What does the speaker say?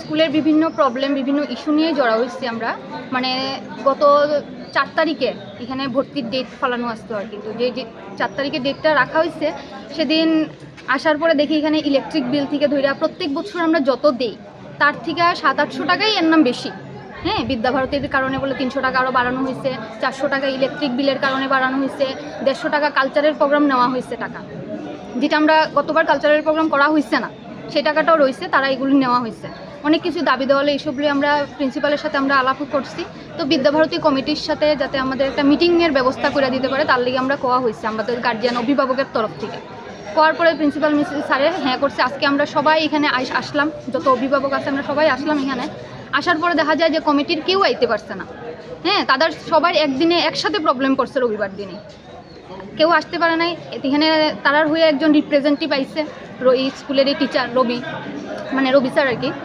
স্কুলের বিভিন্ন প্রবলেম বিভিন্ন ইস্যু নিয়ে জড়া হয়েছি আমরা। মানে গত চার তারিখে এখানে ভর্তির ডেট ফলানো আসতো আর কি। তো যে চার তারিখে ডেটটা রাখা হয়েছে, সেদিন আসার পরে দেখি এখানে ইলেকট্রিক বিল থেকে ধরে প্রত্যেক বছর আমরা যত দেই, তার থেকে সাত, আটশো টাকাই এর নাম বেশি। হ্যাঁ বিদ্যাভারতীর কারণে বলে তিনশো টাকা আরও বাড়ানো হয়েছে, চারশো টাকা ইলেকট্রিক বিলের কারণে বাড়ানো হয়েছে, দেড়শো টাকা কালচারের প্রোগ্রাম নেওয়া হয়েছে টাকা। যেটা আমরা গতবার কালচারাল প্রোগ্রাম করা হয়েছে না। সেই টাকাটাও রয়েছে, তারা এগুলি নেওয়া হয়েছে। অনেক কিছু দাবি দেওয়ালে এইসবগুলি আমরা প্রিন্সিপালের সাথে আমরা আলাপও করছি। তো বিদ্যাভারতী কমিটির সাথে যাতে আমাদের একটা মিটিংয়ের ব্যবস্থা করে দিতে পারে, তার লিগে আমরা কোয়া হয়েছে আমাদের গার্জিয়ান অভিভাবকের তরফ থেকে। কোয়ার পরে প্রিন্সিপাল মিস স্যারে হ্যাঁ করছে, আজকে আমরা সবাই এখানে আসলাম, যত অভিভাবক আছে আমরা সবাই আসলাম এখানে। আসার পরে দেখা যায় যে কমিটির কেউ আইতে পারছে না। হ্যাঁ তাদের সবাই একদিনে একসাথে প্রবলেম করছে রবিবার দিনে। কেউ আসতে পারে নাই। এখানে তারার হয়ে একজন রিপ্রেজেন্টেটিভ আইসে এই স্কুলের এই টিচার রবি মানে রবি স্যার আর কি।